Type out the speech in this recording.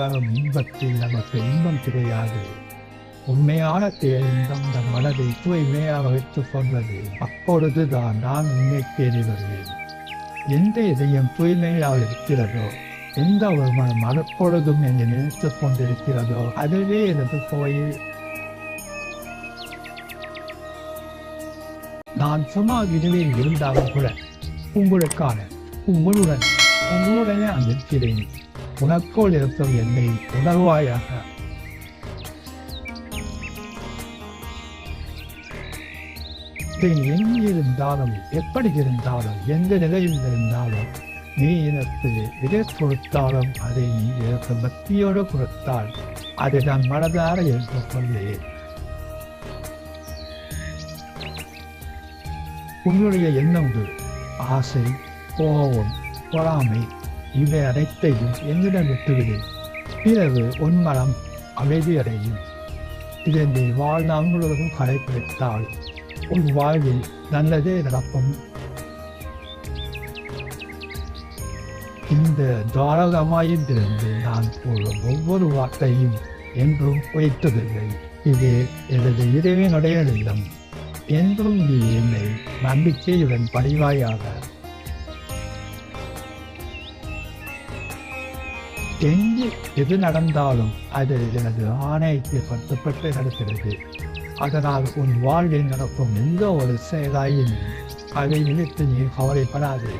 வரும் இன்பத்தில் நமக்கு இன்பம் கிடையாது. உண்மையான தேர்ந்தம் நம் மனதை தூய்மையாக வைத்துக் கொண்டது அப்பொழுதுதான் நான் உண்மை தேடி வருவேன். எந்த இதயம் தூய்மையாக இருக்கிறதோ எந்த ஒரு மனம் மனப்பொழுதும் என்னை நினைத்துக் கொண்டிருக்கிறதோ அதுவே எனது கோயில். நான் சும்மா இதுவே இருந்தாலும் கூட உங்களுக்கான உங்களுடன் உங்களுடனே அங்கிருக்கிறேன் உனக்குள் இருக்கும் என்னை உணர்வாயாக நீ எங்கிருந்தாலும் எப்படி இருந்தாலும் எந்த நிலையில் இருந்தாலும் நீ எனக்கு எதை கொடுத்தாலும் அதை நீ எனக்கு பக்தியோடு கொடுத்தால் அதை நான் மனதார ஏற்றுக்கொள்வேன் உன்னுடைய எண்ணங்கள் ஆசை கோபம் பொறாமை இவை அனைத்தையும் என்னிடம் விட்டுவிடு. பிறகு உன் மனம் அமைதியடையும். இதை நீ வாழ்நாள் முழுவதும் கடைபிடித்தால் உன் வாழ்வில் நல்லதே நடக்கும். இந்த தாரகமாயிலிருந்து நான் கூறும் ஒவ்வொரு வார்த்தையும் என்றும் பொய்த்ததில்லை. இது எனது இறைவனுடைய இல்லம் என்றும் நீ என்னை நம்பிக்கையுடன் பணிவாயாக எங்கு எது நடந்தாலும் அது எனது ஆணைக்கு கட்டுப்பட்டு நடக்கிறது. அதனால் உன் வாழ்வில் நடக்கும் எந்த ஒரு செயலாயும் அதை நினைத்து நீ கவலைப்படாதே.